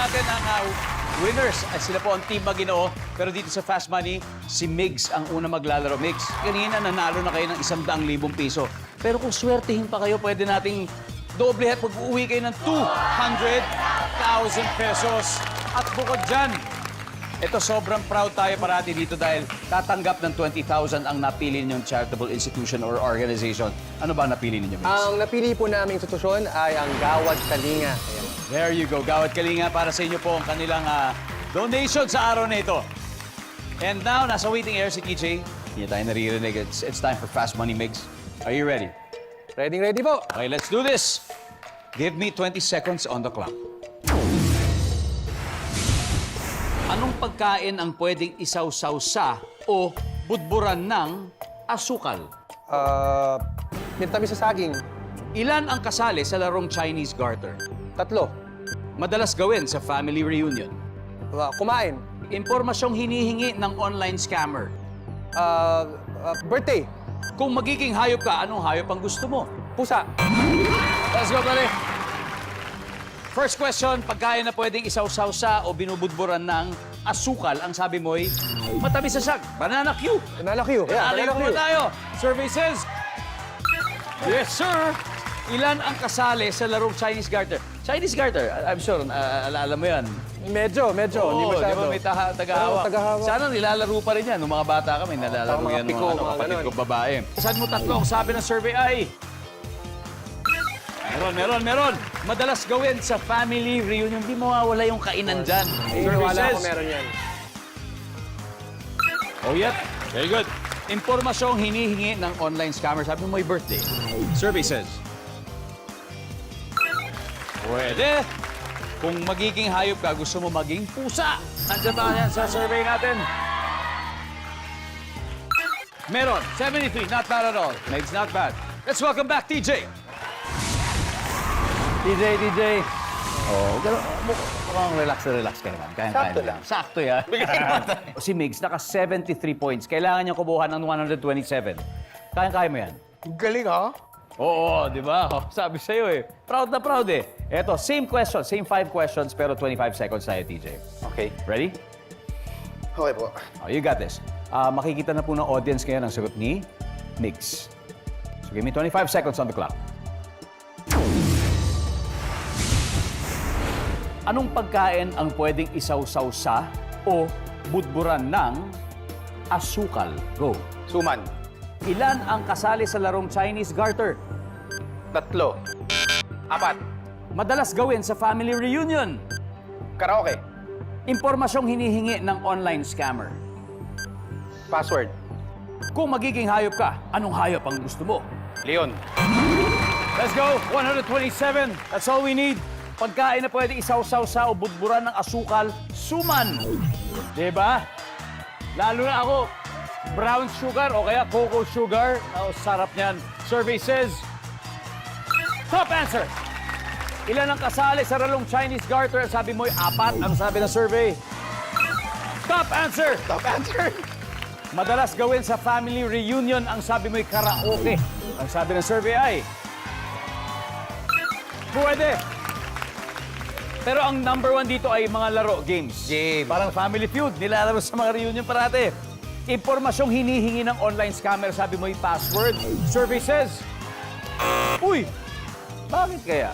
natin ang ah, winners. Ay, sila po ang Team Maginoo. Pero dito sa Fast Money, si Migs ang una maglalaro. Migs, kanina nanalo na kayo ng isang daang libong piso. Pero kung swertihin pa kayo, pwede nating doble at pag-uwi kayo ng 200,000 pesos. At bukod dyan, ito sobrang proud tayo parati dito dahil tatanggap ng 20,000 ang napili ninyong charitable institution or organization. Ano ba ang napili ninyo, Migs? Ang napili po naming institusyon ay ang Gawad Kalinga. Ayan. There you go. Gawad Kalinga para sa inyo po ang kanilang ah, donation sa araw na ito. And now, nasa waiting air si TJ. Hindi tayo naririnig. It's, it's time for Fast Money Migs. Are you ready? Ready, ready po. Okay, let's do this. Give me 20 seconds on the clock. Anong pagkain ang pwedeng isawsaw sa o budburan ng asukal? Uh, mintamis sa saging. Ilan ang kasali sa larong Chinese garter? Tatlo. Madalas gawin sa family reunion. Uh, kumain. Impormasyong hinihingi ng online scammer. Uh, uh, birthday. Kung magiging hayop ka, anong hayop ang gusto mo? Pusa. Let's go, pare. First question, pagkain na pwedeng isawsaw sa o binubudburan ng asukal, ang sabi mo'y matamis sa sag, banana Q. Banana Q. Yeah, banana Q. tayo. Survey says, Yes, sir. Ilan ang kasali sa larong Chinese garter? Chinese garter, I- I'm sure, uh, alam mo yan. Medyo, medyo. Oo, Hindi di masyado. ba may taha, tagahawak? Oo, tagahawak. Sana nilalaro pa rin yan. Nung mga bata kami, nalalaro Mga yan piko, mga, ano, mga kapatid ko babae. Saan mo tatlo? Ang sabi ng survey ay... Meron, meron, meron. Madalas gawin sa family reunion. Di mawawala yung kainan dyan. Survey wala says- ako meron yan. Oh, yep. Very good. Impormasyong hinihingi ng online scammer. Sabi mo may birthday. Survey says. Pwede. Kung magiging hayop ka, gusto mo maging pusa. Nandiyan ba yan sa survey natin? Meron. 73. Not bad at all. Makes not bad. Let's welcome back TJ. TJ, TJ. Oh, gano'n. Mukhang relax na relax ka naman. Kaya, Sakto lang. Sakto yan. si Migs, naka 73 points. Kailangan niya kubuha ng 127. Kaya-kaya mo yan. Galing, ha? Oo, di ba? Oh, sabi sa'yo eh. Proud na proud eh. Eto, same question, same five questions, pero 25 seconds tayo, TJ. Okay. Ready? Okay po. Oh, you got this. Ah, makikita na po ng audience ngayon ang sagot ni Migs. So give me 25 seconds on the clock. Anong pagkain ang pwedeng isawsaw sa o budburan ng asukal? Go. Suman. Ilan ang kasali sa larong Chinese garter? Tatlo. Apat. Madalas gawin sa family reunion. Karaoke. Impormasyong hinihingi ng online scammer. Password. Kung magiging hayop ka, anong hayop ang gusto mo? Leon. Let's go! 127. That's all we need. Pagkain na pwede isawsaw sa o budburan ng asukal, suman. Diba? Lalo na ako, brown sugar o kaya cocoa sugar. Oh, sarap niyan. Survey says, top answer. Ilan ang kasali sa ralong Chinese garter? Sabi mo'y apat ang sabi ng survey. Top answer. Top answer. Madalas gawin sa family reunion ang sabi mo'y karaoke. Ang sabi ng survey ay... Pwede. Pero ang number one dito ay mga laro, games. Game. Parang family feud, nilalaro sa mga reunion parate. Impormasyong hinihingi ng online scammer, sabi mo'y password. Survey says... Uy! Bakit kaya?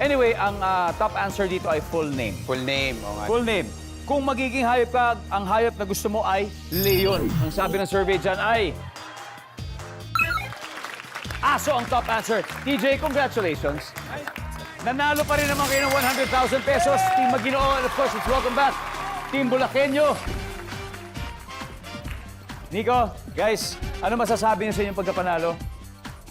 Anyway, ang ah, top answer dito ay full name. Full name. O nga. Full name. Kung magiging hayop ka, ang hayop na gusto mo ay leon. Ang sabi ng survey dyan ay... Aso ang top answer. TJ, congratulations. Nanalo pa rin naman kayo ng 100,000 pesos. Team Maginoo, and of course, it's welcome back. Team Bulakenyo. Nico, guys, ano masasabi niyo sa inyong pagkapanalo?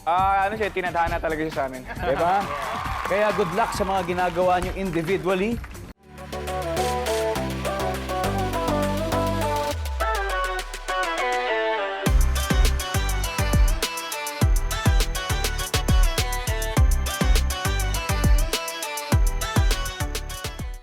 Ah, ano siya, tinadhana talaga siya sa amin. Diba? Kaya good luck sa mga ginagawa niyo individually